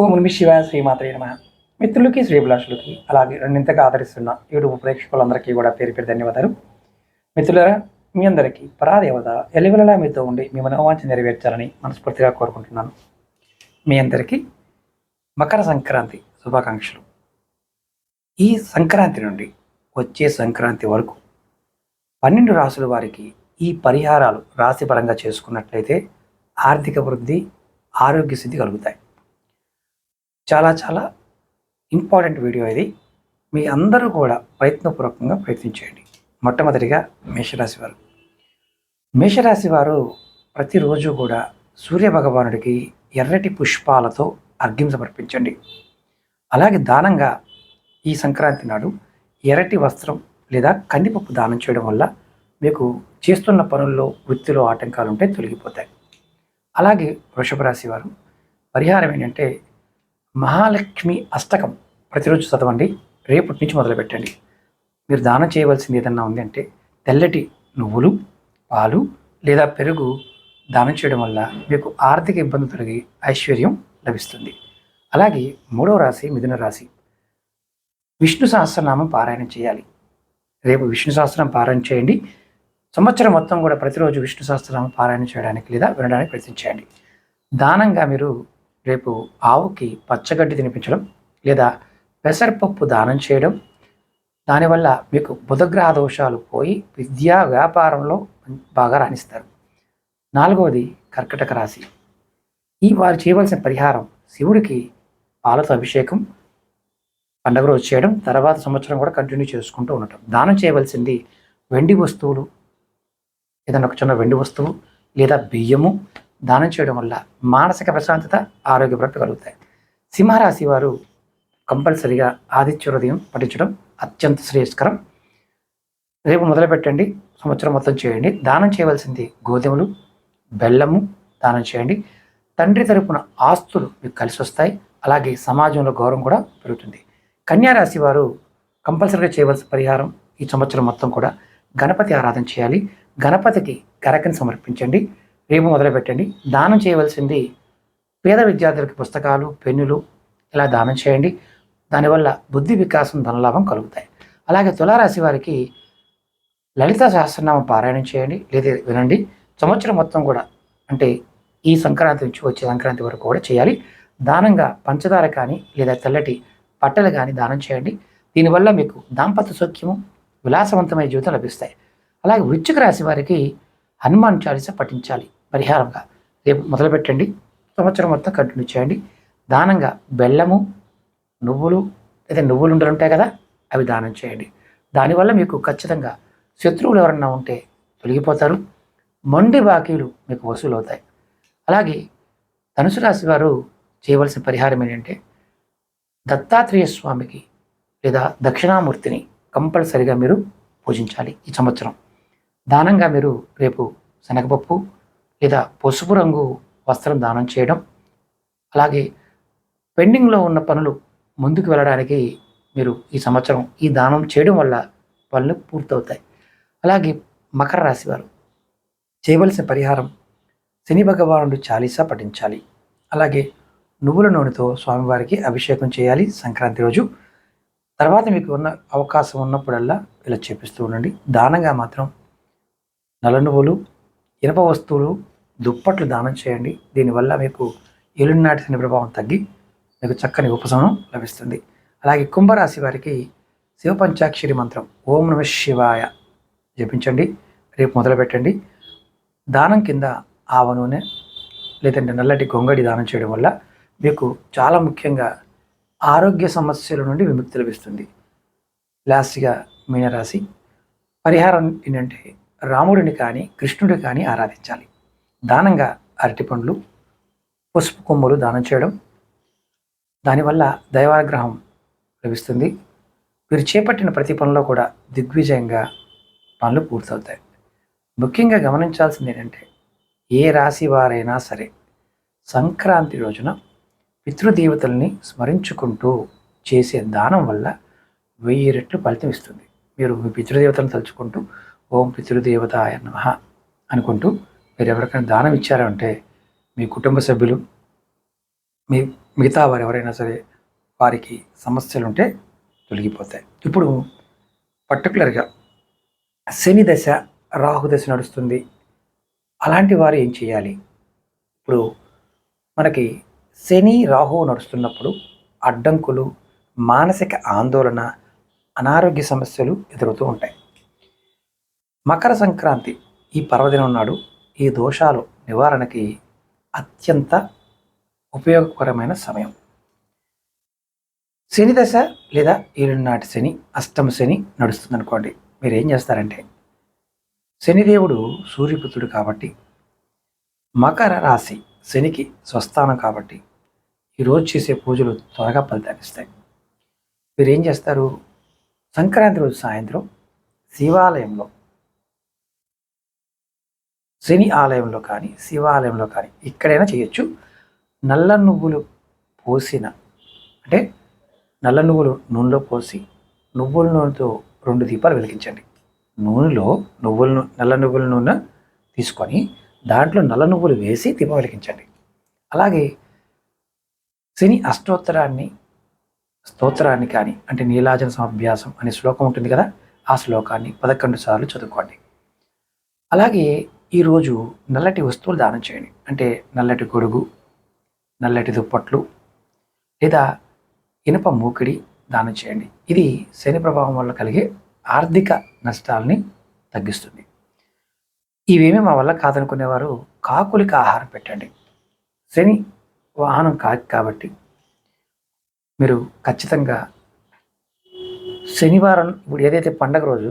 ఓం Nami శివాయ శ్రీమాత్రే నమ. మిత్రులకి శ్రీభిలాషులకి అలాగే రెండింతగా ఆదరిస్తున్న యూట్యూబ్ ప్రేక్షకులందరికీ కూడా పేరు పేరు ధన్యవాదాలు. మిత్రులారా మీ అందరికీ పరాదేవత ఎలివెలలా మీతో ఉండి మీ మనోవాంఛ నెరవేర్చాలని మనస్ఫూర్తిగా కోరుకుంటున్నాను. మీ అందరికీ మకర సంక్రాంతి శుభాకాంక్షలు. ఈ సంక్రాంతి నుండి వచ్చే సంక్రాంతి వరకు పన్నెండు రాసుల వారికి ఈ పరిహారాలు రాశిపరంగా చేసుకున్నట్లయితే ఆర్థిక వృద్ధి ఆరోగ్య స్థితి కలుగుతాయి. చాలా చాలా ఇంపార్టెంట్ వీడియో ఇది. మీ అందరూ కూడా ప్రయత్నపూర్వకంగా ప్రయత్నించేయండి. మొట్టమొదటిగా మేషరాశి వారు. మేషరాశి వారు ప్రతిరోజు కూడా సూర్య భగవానుడికి ఎర్రటి పుష్పాలతో అర్ఘ్యం సమర్పించండి. అలాగే దానంగా ఈ సంక్రాంతి నాడు ఎర్రటి వస్త్రం లేదా కందిపప్పు దానం చేయడం వల్ల మీకు చేస్తున్న పనుల్లో వృత్తిలో ఆటంకాలు ఉంటే తొలగిపోతాయి. అలాగే వృషభ రాశి వారు పరిహారం ఏంటంటే మహాలక్ష్మి అష్టకం ప్రతిరోజు చదవండి రేపటి నుంచి మొదలుపెట్టండి. మీరు దానం చేయవలసింది ఏదన్నా ఉంది అంటే తెల్లటి నువ్వులు పాలు లేదా పెరుగు దానం చేయడం వల్ల మీకు ఆర్థిక ఇబ్బంది తొలగి ఐశ్వర్యం లభిస్తుంది. అలాగే మూడవ రాశి మిథున రాశి. విష్ణు సహస్రనామం పారాయణం చేయాలి. రేపు విష్ణు సహస్రం పారాయణ చేయండి. సంవత్సరం మొత్తం కూడా ప్రతిరోజు విష్ణు సహస్రనామం పారాయణ చేయడానికి లేదా వినడానికి ప్రయత్నించండి. దానంగా మీరు రేపు ఆవుకి పచ్చగడ్డి తినిపించడం లేదా పెసరపప్పు దానం చేయడం. దానివల్ల మీకు బుధగ్రహ దోషాలు పోయి విద్యా వ్యాపారంలో బాగా రాణిస్తారు. నాలుగవది కర్కటక రాశి. ఈ వారు చేయవలసిన పరిహారం శివుడికి పాలతో అభిషేకం పండగ రోజు చేయడం తర్వాత సంవత్సరం కూడా కంటిన్యూ చేసుకుంటూ ఉండటం. దానం చేయవలసింది వెండి వస్తువులు ఏదైనా ఒక చిన్న వెండి వస్తువు లేదా బియ్యము దానం చేయడం వల్ల మానసిక ప్రశాంతత ఆరోగ్యపరత కలుగుతాయి. సింహరాశి వారు కంపల్సరిగా ఆదిత్య హృదయం పఠించడం అత్యంత శ్రేయస్కరం. రేపు మొదలుపెట్టండి. సంవత్సరం మొత్తం చేయండి. దానం చేయవలసింది గోధుమలు బెల్లము దానం చేయండి. తండ్రి తరపున ఆస్తులు మీకు కలిసి వస్తాయి. అలాగే సమాజంలో గౌరవం కూడా పెరుగుతుంది. కన్యారాశి వారు కంపల్సరీగా చేయవలసిన పరిహారం ఈ సంవత్సరం మొత్తం కూడా గణపతి ఆరాధన చేయాలి. గణపతికి గరకని సమర్పించండి. రేపు మొదలుపెట్టండి. దానం చేయవలసింది పేద విద్యార్థులకు పుస్తకాలు పెన్నులు ఇలా దానం చేయండి. దానివల్ల బుద్ధి వికాసం ధనలాభం కలుగుతాయి. అలాగే తులారాశి వారికి లలిత సహస్రనామ పారాయణం చేయండి. లేదా వినండి. సంవత్సరం మొత్తం కూడా అంటే ఈ సంక్రాంతి నుంచి వచ్చే సంక్రాంతి వరకు కూడా చేయాలి. దానంగా పంచదార కానీ లేదా తెల్లటి బట్టలు కానీ దానం చేయండి. దీనివల్ల మీకు దాంపత్య సౌఖ్యము విలాసవంతమైన జీవితం లభిస్తాయి. అలాగే వృశ్చిక రాశి వారికి హనుమాన్ చాలీస పఠించాలి. పరిహారంగా. రేపు మొదలుపెట్టండి. సంవత్సరం మొత్తం కంటిన్యూ చేయండి. దానంగా బెల్లము నువ్వులు లేదా నువ్వులు ఉండలు ఉంటాయి కదా అవి దానం చేయండి. దానివల్ల మీకు ఖచ్చితంగా శత్రువులు ఎవరన్నా ఉంటే తొలగిపోతారు. మొండి బాకీలు మీకు వసూలు అవుతాయి అలాగే ధనుసు రాశి వారు చేయవలసిన పరిహారం ఏంటంటే దత్తాత్రేయ స్వామికి లేదా దక్షిణామూర్తిని కంపల్సరిగా మీరు పూజించాలి ఈ సంవత్సరం. దానంగా మీరు రేపు శనగపప్పు లేదా పసుపు రంగు వస్త్రం దానం చేయడం. అలాగే పెండింగ్లో ఉన్న పనులు ముందుకు వెళ్ళడానికి మీరు ఈ సంవత్సరం ఈ దానం చేయడం వల్ల పనులు పూర్తవుతాయి. అలాగే మకర రాశి వారు చేయవలసిన పరిహారం శని భగవానుడు చాలీసా పఠించాలి. అలాగే నువ్వుల నూనెతో స్వామివారికి అభిషేకం చేయాలి సంక్రాంతి రోజు. తర్వాత మీకు ఉన్న అవకాశం ఉన్నప్పుడల్లా ఇలా చేపిస్తూ ఉండండి. దానంగా మాత్రం నల్ల నువ్వులు ఇనప వస్తువులు దుప్పట్లు దానం చేయండి. దీనివల్ల మీకు ఏలునాటి శని ప్రభావం తగ్గి మీకు చక్కని ఉపశమనం లభిస్తుంది. అలాగే కుంభరాశి వారికి శివపంచాక్షరి మంత్రం ఓం నమ శివాయ జపించండి. రేపు మొదలుపెట్టండి. దానం కింద ఆవ నూనె లేదంటే నల్లటి గొంగడి దానం చేయడం వల్ల మీకు చాలా ముఖ్యంగా ఆరోగ్య సమస్యల నుండి విముక్తి లభిస్తుంది. లాస్ట్గా మీనరాశి. పరిహారం ఏంటంటే రాముడిని కానీ కృష్ణుడిని కానీ ఆరాధించాలి. దానంగా అరటిపండ్లు పసుపు కొమ్ములు దానం చేయడం దానివల్ల దైవాగ్రహం లభిస్తుంది. మీరు చేపట్టిన ప్రతి పనిలో కూడా దిగ్విజయంగా పనులు పూర్తవుతాయి. ముఖ్యంగా గమనించాల్సింది ఏంటంటే ఏ రాశి వారైనా సరే సంక్రాంతి రోజున పితృదేవతల్ని స్మరించుకుంటూ చేసే దానం వల్ల వెయ్యి రెట్లు ఫలితం ఇస్తుంది. మీరు మీ పితృదేవతలను తలుచుకుంటూ ఓం పితృదేవతాయ నమ అనుకుంటూ మీరు ఎవరికైనా దానం ఇచ్చారంటే మీ కుటుంబ సభ్యులు మీ మిగతా వారు ఎవరైనా సరే వారికి సమస్యలు ఉంటే తొలగిపోతాయి. ఇప్పుడు పర్టికులర్గా శని దశ రాహు దశ నడుస్తుంది. అలాంటి వారు ఏం చేయాలి? ఇప్పుడు మనకి శని రాహు నడుస్తున్నప్పుడు అడ్డంకులు మానసిక ఆందోళన అనారోగ్య సమస్యలు ఎదురవుతూ ఉంటాయి. మకర సంక్రాంతి ఈ పర్వదినం నాడు ఈ దోషాలు నివారణకి అత్యంత ఉపయోగకరమైన సమయం. శని దశ లేదా ఏడునాటి శని అష్టమ శని నడుస్తుంది అనుకోండి మీరు ఏం చేస్తారంటే శనిదేవుడు సూర్యపుత్రుడు కాబట్టి మకర రాశి శనికి స్వస్థానం కాబట్టి ఈరోజు చేసే పూజలు త్వరగా ఫలితాన్నిస్తాయి మీరు ఏం చేస్తారు? సంక్రాంతి రోజు సాయంత్రం శివాలయంలో శని ఆలయంలో కానీ శివాలయంలో కానీ ఎక్కడైనా చేయొచ్చు. నల్ల నువ్వులు పోసిన అంటే నల్ల నువ్వులు నూనెలో పోసి నువ్వుల నూనెతో రెండు దీపాలు వెలిగించండి. నూనెలో నువ్వులనూ నల్ల నువ్వుల నూనె తీసుకొని దాంట్లో నల్ల నువ్వులు వేసి దీపం వెలిగించండి. అలాగే శని అష్టోత్తరాన్ని స్తోత్రాన్ని కానీ అంటే నీలాజన సమభ్యాసం అనే శ్లోకం ఉంటుంది కదా ఆ శ్లోకాన్ని పదకొండు సార్లు చదువుకోండి. అలాగే ఈరోజు నల్లటి వస్తువులు దానం చేయండి. అంటే నల్లటి గొడుగు నల్లటి దుప్పట్లు లేదా ఇనుప మూకిడి దానం చేయండి. ఇది శని ప్రభావం వల్ల కలిగే ఆర్థిక నష్టాలని తగ్గిస్తుంది. ఇవేమీ మా వల్ల కాదనుకునేవారు కాకులకి ఆహారం పెట్టండి. శని వాహనం కాకి కాబట్టి మీరు ఖచ్చితంగా శనివారం ఇప్పుడు ఏదైతే పండగ రోజు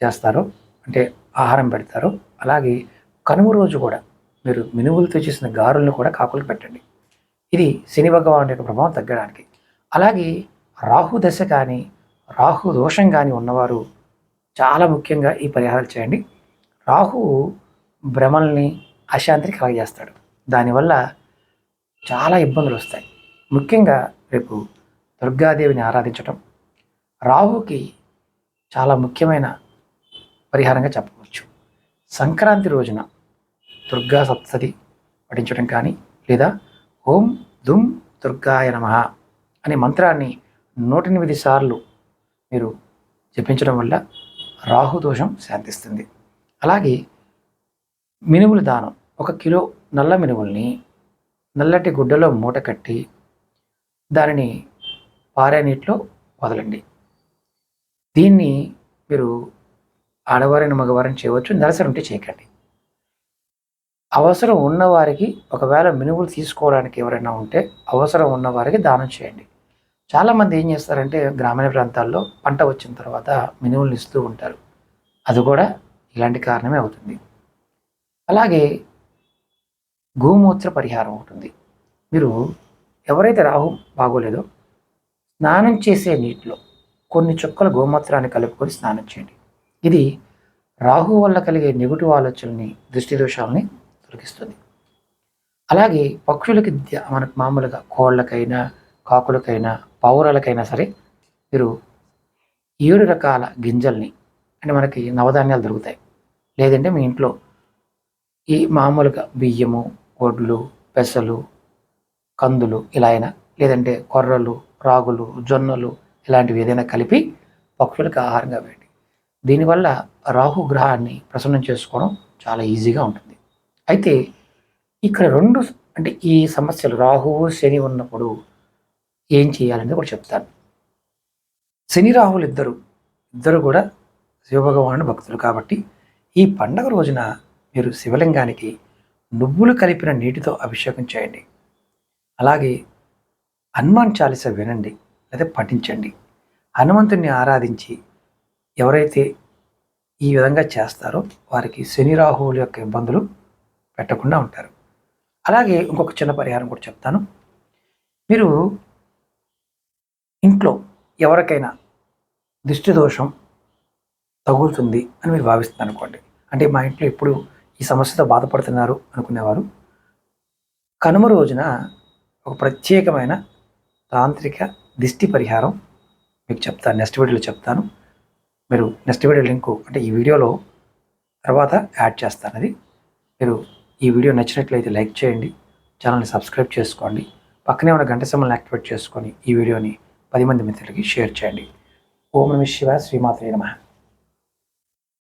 చేస్తారో అంటే ఆహారం పెడతారో. అలాగే కనుమ రోజు కూడా మీరు మినుములతో చేసిన గారులను కూడా కాకులకు పెట్టండి. ఇది శని భగవాను యొక్క ప్రభావం తగ్గడానికి. అలాగే రాహు దశ కానీ రాహు దోషం కానీ ఉన్నవారు చాలా ముఖ్యంగా ఈ పరిహారాలు చేయండి. రాహు భ్రమల్ని అశాంతిని కలగజేస్తాడు. దానివల్ల చాలా ఇబ్బందులు వస్తాయి. ముఖ్యంగా రేపు దుర్గాదేవిని ఆరాధించటం. రాహుకి చాలా ముఖ్యమైన పరిహారంగా చెప్పవచ్చు. సంక్రాంతి రోజున దుర్గా సప్తతి పఠించడం కానీ లేదా ఓం దుమ్ దుర్గాయ నమః అనే మంత్రాన్ని నూట ఎనిమిది సార్లు మీరు జపించడం వల్ల రాహు దోషం శాంతిస్తుంది. అలాగే మినుముల దానం ఒక కిలో నల్ల మినుముల్ని నల్లటి గుడ్డలో మూట కట్టి దానిని పారే నీటిలో వదలండి. దీన్ని మీరు ఆడవారిని మగవారిని చేయవచ్చు నెలసరి ఉంటే చేయకండి. అవసరం ఉన్నవారికి ఒకవేళ మినువులు తీసుకోవడానికి ఎవరైనా ఉంటే అవసరం ఉన్నవారికి దానం చేయండి. చాలామంది ఏం చేస్తారంటే గ్రామీణ ప్రాంతాల్లో పంట వచ్చిన తర్వాత మినువులు ఇస్తూ ఉంటారు. అది కూడా ఇలాంటి కారణమే అవుతుంది. అలాగే గోమూత్ర పరిహారం ఉంటుంది. మీరు ఎవరైతే రాహు బాగోలేదో స్నానం చేసే నీటిలో కొన్ని చుక్కల గోమూత్రాన్ని కలుపుకొని స్నానం చేయండి. ఇది రాహు వల్ల కలిగే నెగిటివ్ ఆలోచనల్ని దృష్టి దోషాలని తొలగిస్తుంది. అలాగే పక్షులకి మనకు మామూలుగా కోళ్ళకైనా కాకులకైనా పావురాలకైనా సరే మీరు ఏడు రకాల గింజల్ని అంటే మనకి నవధాన్యాలు దొరుకుతాయి. లేదంటే మీ ఇంట్లో ఈ మామూలుగా బియ్యము వడ్లు పెసలు కందులు ఇలా అయినా లేదంటే కొర్రలు రాగులు జొన్నలు ఇలాంటివి ఏదైనా కలిపి పక్షులకు ఆహారంగా వేయండి దీనివల్ల రాహు గ్రహాన్ని ప్రసన్నం చేసుకోవడం చాలా ఈజీగా ఉంటుంది. అయితే ఇక్కడ రెండు అంటే ఈ సమస్యలు రాహువు శని ఉన్నప్పుడు ఏం చేయాలనేది కూడా చెప్తాను. శని రాహులు ఇద్దరు ఇద్దరు కూడా శివభగవాను భక్తులు కాబట్టి ఈ పండగ రోజున మీరు శివలింగానికి నువ్వులు కలిపిన నీటితో అభిషేకం చేయండి. అలాగే హనుమాన్ చాలీస వినండి లేదా పఠించండి. హనుమంతుని ఆరాధించి ఎవరైతే ఈ విధంగా చేస్తారో వారికి శని రాహువుల యొక్క ఇబ్బందులు పెట్టకుండా ఉంటారు. అలాగే ఇంకొక చిన్న పరిహారం కూడా చెప్తాను. మీరు ఇంట్లో ఎవరికైనా దిష్టి దోషం తగులుతుంది అని మీరు భావిస్తున్నారు అనుకోండి. అంటే మా ఇంట్లో ఎప్పుడు ఈ సమస్యతో బాధపడుతున్నారు అనుకునేవారు. కనుమ రోజున ఒక ప్రత్యేకమైన తాంత్రిక దిష్టి పరిహారం మీకు చెప్తాను. నెక్స్ట్ వీడియోలో చెప్తాను. మీరు నెక్స్ట్ వీడియో లింకు అంటే ఈ వీడియోలో తర్వాత యాడ్ చేస్తాను అది మీరు ఈ వీడియో నచ్చినట్లయితే లైక్ చేయండి ఛానల్ని సబ్స్క్రైబ్ చేసుకోండి పక్కనే ఉన్న గంట సమయాన్ని యాక్టివేట్ చేసుకొని ఈ వీడియోని పది మంది మిత్రులకి షేర్ చేయండి. ఓం నమ శివ శ్రీమాత్రే నమ.